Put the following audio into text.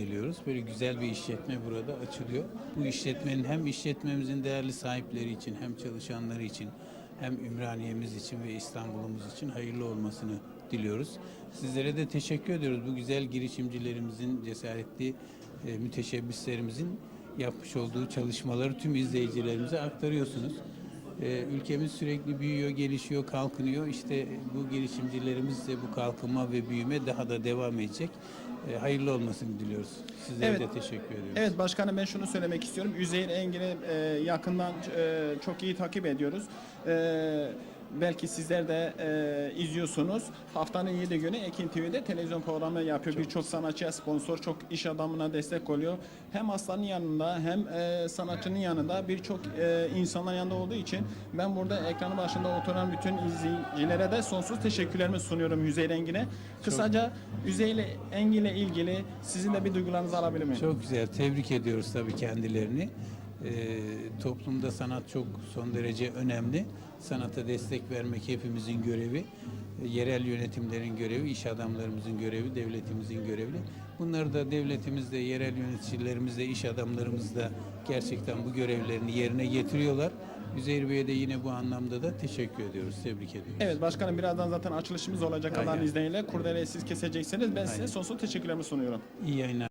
Geliyoruz. Böyle güzel bir işletme burada açılıyor. Bu işletmenin hem işletmemizin değerli sahipleri için hem çalışanları için hem Ümraniye'miz için ve İstanbul'umuz için hayırlı olmasını diliyoruz. Sizlere de teşekkür ediyoruz. Bu güzel girişimcilerimizin, cesaretli e, müteşebbislerimizin yapmış olduğu çalışmaları tüm izleyicilerimize aktarıyorsunuz. Ee, ülkemiz sürekli büyüyor, gelişiyor, kalkınıyor. İşte bu girişimcilerimiz de bu kalkınma ve büyüme daha da devam edecek. Ee, hayırlı olmasını diliyoruz. Sizlere Evet. de teşekkür ediyoruz. Evet başkanım ben şunu söylemek istiyorum. Üzeyir Engin'i e, yakından e, çok iyi takip ediyoruz. E, belki sizler de e, izliyorsunuz. Haftanın 7 günü Ekin TV'de televizyon programı yapıyor. Birçok sanatçıya sponsor, çok iş adamına destek oluyor. Hem aslanın yanında hem e, sanatçının yanında birçok e, insanların yanında olduğu için ben burada ekranı başında oturan bütün izleyicilere de sonsuz teşekkürlerimi sunuyorum Üzeyir Engin'e. Kısaca Üzeyir Engin'le ilgili sizin de bir duygularınızı alabilir miyim? Çok güzel. Tebrik ediyoruz tabii kendilerini. Ee, toplumda sanat çok son derece önemli. Sanata destek vermek hepimizin görevi. Ee, Yerel yönetimlerin görevi, iş adamlarımızın görevi, devletimizin görevi. Bunları da devletimiz de, yerel yöneticilerimiz de, iş adamlarımız da gerçekten bu görevlerini yerine getiriyorlar. Üzeyir Bey'e de yine bu anlamda da teşekkür ediyoruz, tebrik ediyoruz. Evet başkanım birazdan zaten açılışımız olacak. Allah'ın izniyle. Kurdeleyi siz keseceksiniz. Ben size Aynen. sonsuz teşekkürlerimi sunuyorum. İyi yayınlar.